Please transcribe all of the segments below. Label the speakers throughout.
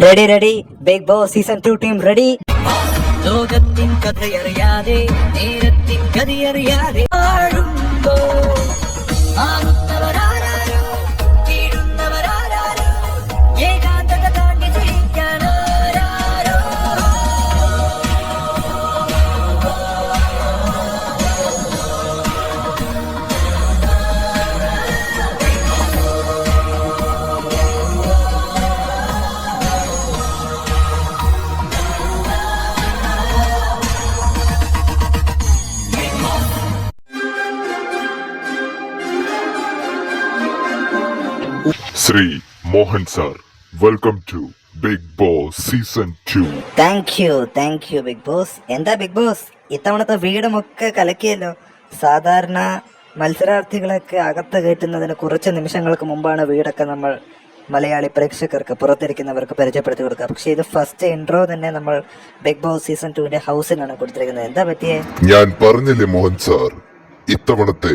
Speaker 1: Ready ready big boss
Speaker 2: season two team ready லோகத்தின் கதை அறியாதே நேரத்தின் கதை அறியாதே
Speaker 3: Shri Mohan sir. Welcome to big boss season two
Speaker 1: thank you thank you big boss എന്താ big boss ഇത്തവണത്തെ വീടുമൊക്കെ കലക്കിയല്ലോ. സാധാരണ മത്സരാർത്ഥികളൊക്കെ അകത്ത് കയറ്റുന്നതിന് കുറച്ച് നിമിഷങ്ങൾക്ക് മുമ്പാണ് വീടൊക്കെ നമ്മൾ മലയാളി പ്രേക്ഷകർക്ക് പുറത്തിരിക്കുന്നവർക്ക് പരിചയപ്പെടുത്തി കൊടുക്കുക. പക്ഷേ ഇത് ഫസ്റ്റ് ഇൻട്രോ തന്നെ നമ്മൾ ബിഗ് ബോസ് സീസൺ ടുവിന്റെ ഹൗസിനാണ് കൊടുത്തിരിക്കുന്നത്. എന്താ പറ്റിയേ?
Speaker 3: ഞാൻ പറഞ്ഞില്ലേ മോഹൻ സാർ ഇത്തവണത്തെ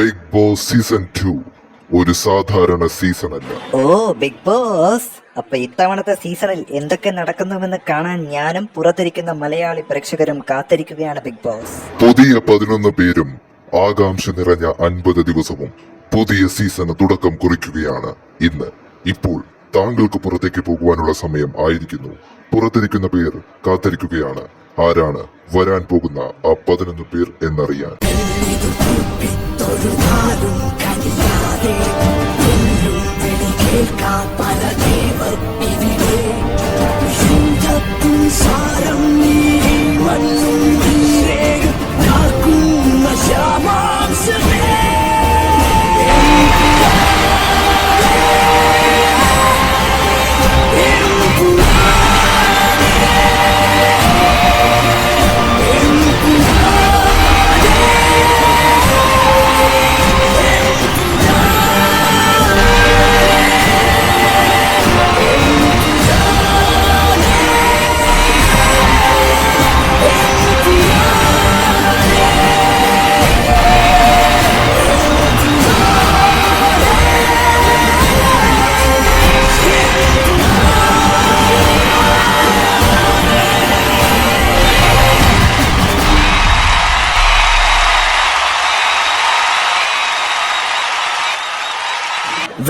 Speaker 3: ബിഗ് ബോസ് സീസൺ ടു ഒരു സാധാരണ സീസൺ അല്ല.
Speaker 1: ഓ ബിഗ് ബോസ് അപ്പൊ ഇത്തവണത്തെ സീസണിൽ എന്തൊക്കെ നടക്കുന്നുവെന്ന് കാണാൻ ഞാനും പുറത്തിരിക്കുന്ന മലയാളി പ്രേക്ഷകരും കാത്തിരിക്കുകയാണ് ബിഗ് ബോസ്
Speaker 3: പുതിയ പതിനൊന്ന് പേരും ആകാംക്ഷ നിറഞ്ഞ അൻപത് ദിവസവും പുതിയ സീസണ് തുടക്കം കുറിക്കുകയാണ് ഇന്ന്. ഇപ്പോൾ താങ്കൾക്ക് പുറത്തേക്ക് പോകുവാനുള്ള സമയം ആയിരിക്കുന്നു. പുറത്തിരിക്കുന്ന പേർ കാത്തിരിക്കുകയാണ്. ആരാണ് വരാൻ പോകുന്ന ആ പതിനൊന്ന് പേർ എന്നറിയാൻ. Madrid.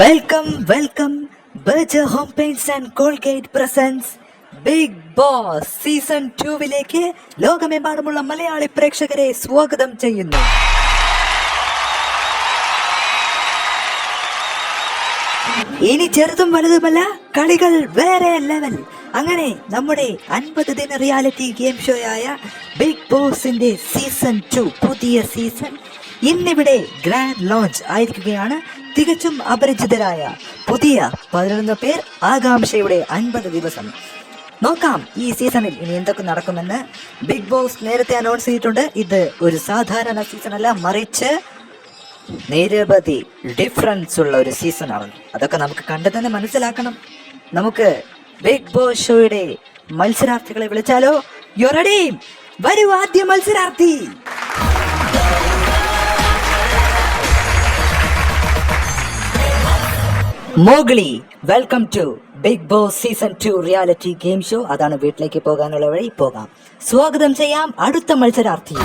Speaker 1: Welcome welcome Baja home paints and Colgate presents big boss season ടൂവിലേക്ക് ലോകമെമ്പാടുമുള്ള മലയാളി പ്രേക്ഷകരെ സ്വാഗതം ചെയ്യുന്നു. ഇനി ചെറുതും വലുതുമല്ല കളികൾ വേറെ ലെവൽ അങ്ങനെ നമ്മുടെ അൻപത് ദിന റിയാലിറ്റി ഗെയിം ഷോയായ ബിഗ് ബോസിന്റെ സീസൺ ടു പുതിയ സീസൺ ഇന്നിവിടെ ഗ്രാൻഡ് ലോഞ്ച് ആയിരിക്കുകയാണ്. തികച്ചും അപരിചിതരായ പുതിയ പതിനൊന്ന് പേർ ആകാംക്ഷയുടെ അൻപത് ദിവസം. നോക്കാം ഈ സീസണിൽ ഇനി എന്തൊക്കെ നടക്കുമെന്ന് ബിഗ് ബോസ് നേരത്തെ അനൗൺസ് ചെയ്തിട്ടുണ്ട്. ഇത് ഒരു സാധാരണ സീസൺ അല്ല മറിച്ച് നിരവധി ഡിഫറൻസ് ഉള്ള ഒരു സീസണാണ് അതൊക്കെ നമുക്ക് കണ്ടു തന്നെ മനസ്സിലാക്കണം. നമുക്ക് ബിഗ് ബോസ് ഷോയുടെ മത്സരാർത്ഥികളെ വിളിച്ചാലോ? യൊറടി വരൂ ആദ്യ മത്സരാർത്ഥി. Mowgli welcome to Bigg Boss season two reality game show അതാണ് വീട്ടിലേക്ക് പോകാനുള്ള വഴി. പോകാം. സ്വാഗതം ചെയ്യാം അടുത്ത മത്സരാർത്ഥി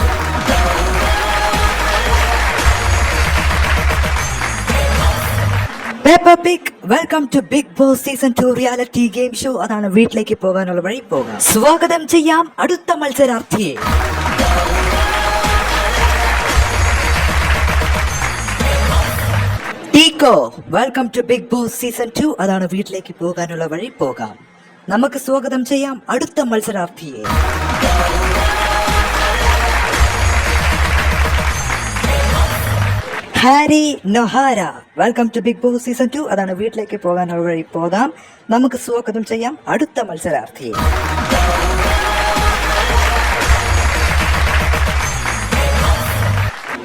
Speaker 1: pic welcome to Bigg Boss season two reality game show അതാണ് വീട്ടിലേക്ക് പോകാനുള്ള വഴി. പോകാം. സ്വാഗതം ചെയ്യാം അടുത്ത മത്സരാർത്ഥിയെ. ടീക്കോ welcome to Bigg Boss season two അതാണ് വീട്ടിലേക്ക് പോകാനുള്ള വഴി. പോകാം. നമുക്ക് സ്വാഗതം ചെയ്യാം അടുത്ത മത്സരാർത്ഥിയെ. Harry Nohara welcome to big boss season two അതാണ് വീട്ടിലേക്ക് പോകാനുള്ള വഴി. പോകാം. നമുക്ക് സ്വാഗതം ചെയ്യാം അടുത്ത മത്സരാർത്ഥിയെ.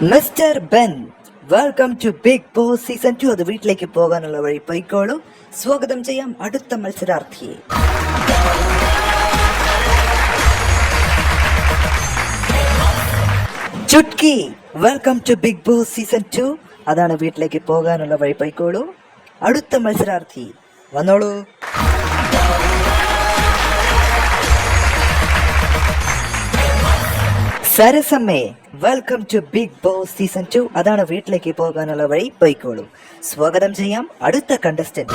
Speaker 1: Mister Ben welcome to big boss season two അത് വീട്ടിലേക്ക് പോകാനുള്ള വഴി പോയിക്കോളൂ. സ്വാഗതം ചെയ്യാം അടുത്ത മത്സരാർത്ഥിയെ Chutki welcome to big boss season two അതാണ് വീട്ടിലേക്ക് പോകാനുള്ള വഴി പോയിക്കോളൂ. അടുത്ത മത്സരാർത്ഥി വന്നോളൂ. സരസമ്മേ welcome to big boss season two അതാണ് വീട്ടിലേക്ക് പോകാനുള്ള വഴി പോയിക്കോളൂ സ്വാഗതം ചെയ്യാം അടുത്ത contestant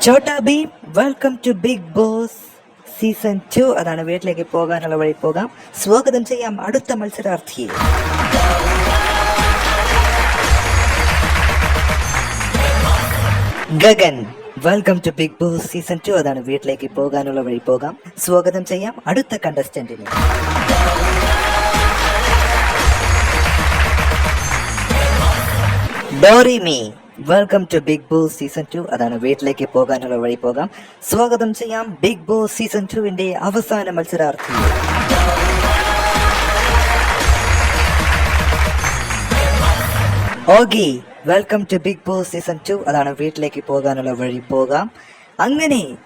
Speaker 1: Chhota Bheem welcome to big boss season two അതാണ് വീട്ടിലേക്ക് പോകാനുള്ള വഴി പോകാം സ്വാഗതം ചെയ്യാം അടുത്ത മത്സരാർത്ഥിയെ Gagan welcome to big boss season two അതാണ് വീട്ടിലേക്ക് പോകാനുള്ള വഴി. പോകാം. സ്വാഗതം ചെയ്യാം അടുത്ത കണ്ടസ്റ്റന്റിനെ ഡോറിമി welcome to big boss season two അതാണ് വീട്ടിലേക്ക് പോകാനുള്ള വഴി. പോകാം. സ്വാഗതം ചെയ്യാം ബിഗ് ബോസ് സീസൺ ടുവിന്റെ അവസാന മത്സരാർത്ഥി Oggy welcome to big boss season two അതാണ് വീട്ടിലേക്ക് പോകാനുള്ള വഴി. പോകാം. അങ്ങനെ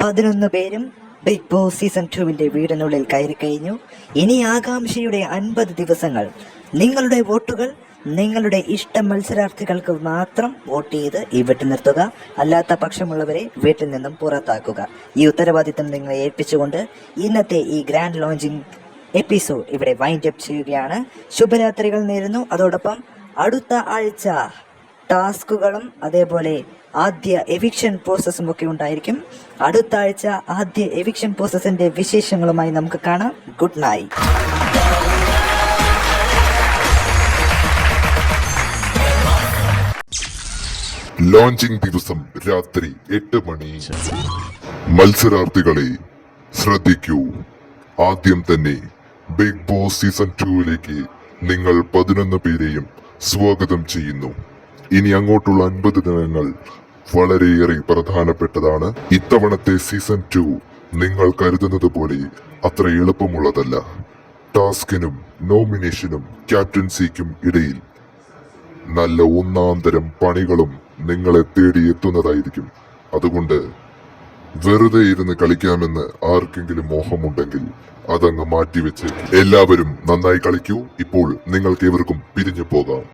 Speaker 1: പതിനൊന്ന് പേരും ബിഗ് ബോസ് സീസൺ ടുവിന്റെ വീടിനുള്ളിൽ കയറി കഴിഞ്ഞു. ഇനി ആകാംക്ഷയുടെ അൻപത് ദിവസങ്ങൾ. നിങ്ങളുടെ വോട്ടുകൾ നിങ്ങളുടെ ഇഷ്ട മത്സരാർത്ഥികൾക്ക് മാത്രം വോട്ട് ചെയ്ത് ഈ വീട്ടിൽ നിർത്തുക. അല്ലാത്ത പക്ഷമുള്ളവരെ വീട്ടിൽ നിന്നും പുറത്താക്കുക. ഈ ഉത്തരവാദിത്തം നിങ്ങളെ ഏൽപ്പിച്ചുകൊണ്ട് ഇന്നത്തെ ഈ ഗ്രാൻഡ് ലോഞ്ചിങ് എപ്പിസോഡ് ഇവിടെ വൈൻഡ് അപ്പ് ചെയ്യുകയാണ്. ശുഭരാത്രികൾ നേരുന്നു. അതോടൊപ്പം അടുത്ത ആഴ്ച ടാസ്കുകളും അതേപോലെ ആദ്യ എവിക്ഷൻ പ്രോസസ്സും ഒക്കെ ഉണ്ടായിരിക്കും. അടുത്ത ആഴ്ച ആദ്യ എവിക്ഷൻ പ്രോസസ്സിന്റെ വിശേഷങ്ങളുമായി നമുക്ക് കാണാം. ഗുഡ് നൈറ്റ്
Speaker 3: ലോഞ്ചിങ് ദിവസം രാത്രി എട്ട് മണി. മത്സരാർത്ഥികളെ ശ്രദ്ധിക്കൂ. ആദ്യം തന്നെ ബിഗ് ബോസ് സീസൺ ടുവിലേക്ക് നിങ്ങൾ പതിനൊന്ന് പേരെയും സ്വാഗതം ചെയ്യുന്നു. ഇനി അങ്ങോട്ടുള്ള അൻപത് ദിനങ്ങൾ വളരെയേറെ പ്രധാനപ്പെട്ടതാണ്. ഇത്തവണത്തെ സീസൺ ടു നിങ്ങൾ കരുതുന്നത് പോലെ അത്ര എളുപ്പമുള്ളതല്ല. ടാസ്കിനും നോമിനേഷനും ക്യാപ്റ്റൻസിക്കും ഇടയിൽ നല്ല ഒന്നാം തരം പണികളും നിങ്ങളെ തേടി എത്തുന്നതായിരിക്കും. അതുകൊണ്ട് വെറുതെ ഇരുന്ന് കളിക്കാമെന്ന് ആർക്കെങ്കിലും മോഹമുണ്ടെങ്കിൽ അതങ്ങ് മാറ്റിവെച്ച് എല്ലാവരും നന്നായി കളിക്കൂ. ഇപ്പോൾ നിങ്ങൾക്ക് ഏവർക്കും പിരിഞ്ഞു പോകാം.